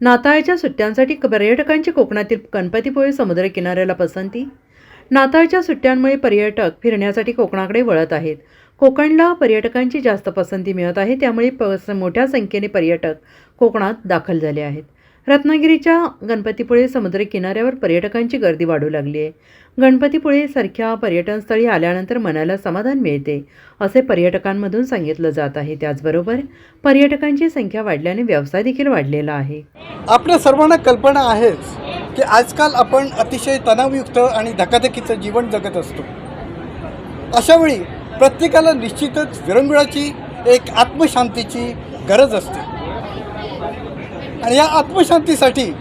नाताळच्या सुट्ट्यांसाठी पर्यटकांची कोकणातील गणपतीपुळे समुद्र किनाऱ्याला पसंती? नाताळच्या सुट्ट्यांमुळे पर्यटक फिरण्यासाठी कोकणाकडे वळत आहेत. कोकणला पर्यटकांची जास्त पसंती मिळत आहे त्यामुळे प मोठ्या संख्येने पर्यटक कोकणात दाखल झाले आहेत. रत्नागिरीच्या गणपतीपुळे समुद्र किनाऱ्यावर पर्यटकांची गर्दी वाढू लागली आहे. गणपतीपुळेसारख्या पर्यटनस्थळी आल्यानंतर मनाला समाधान मिळते असे पर्यटकांमधून सांगितलं जात आहे. त्याचबरोबर पर्यटकांची संख्या वाढल्याने व्यवसाय देखील वाढलेला आहे. आपल्या सर्वांना कल्पना आहेच की आजकाल आपण अतिशय तणावयुक्त आणि धकाधकीचं जीवन जगत असतो. अशावेळी प्रत्येकाला निश्चितच विरंगुळाची एक आत्मशांतीची गरज असते. आणि या आत्मशांतीसाठी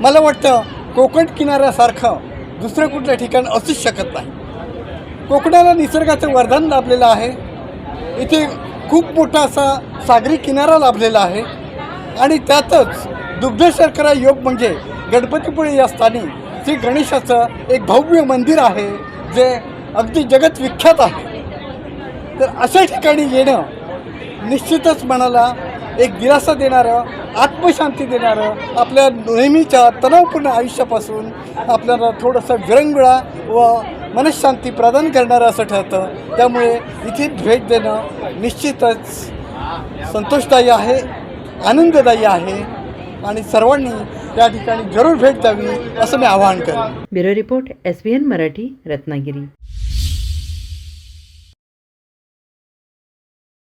मला वाटतं कोकण किनाऱ्यासारखं दुसरं कुठलं ठिकाण असूच शकत नाही. कोकणाला निसर्गाचं वरदान लाभलेलं आहे. इथे खूप मोठा असा सागरी किनारा लाभलेला आहे. आणि त्यातच दुग्धशर्करा योग म्हणजे गणपतीपुळे या स्थानी श्री गणेशाचं एक भव्य मंदिर आहे जे अगदी जगत विख्यात आहे. तर अशा ठिकाणी येणं निश्चितच मनाला एक दिलासा देणारं आत्मशांती देणारं आपल्या नेहमीच्या तणावपूर्ण आयुष्यापासून आपल्याला थोडंसं विरंगुळा व मनशांती प्रदान करणारं असं ठरतं. त्यामुळे इथे भेट देणं निश्चितच संतोषदायी आहे आनंददायी आहे आणि सर्वांनी त्या ठिकाणी जरूर भेट द्यावी असं मी आवाहन करेन. Bureau report S B N Marathi Ratnagiri.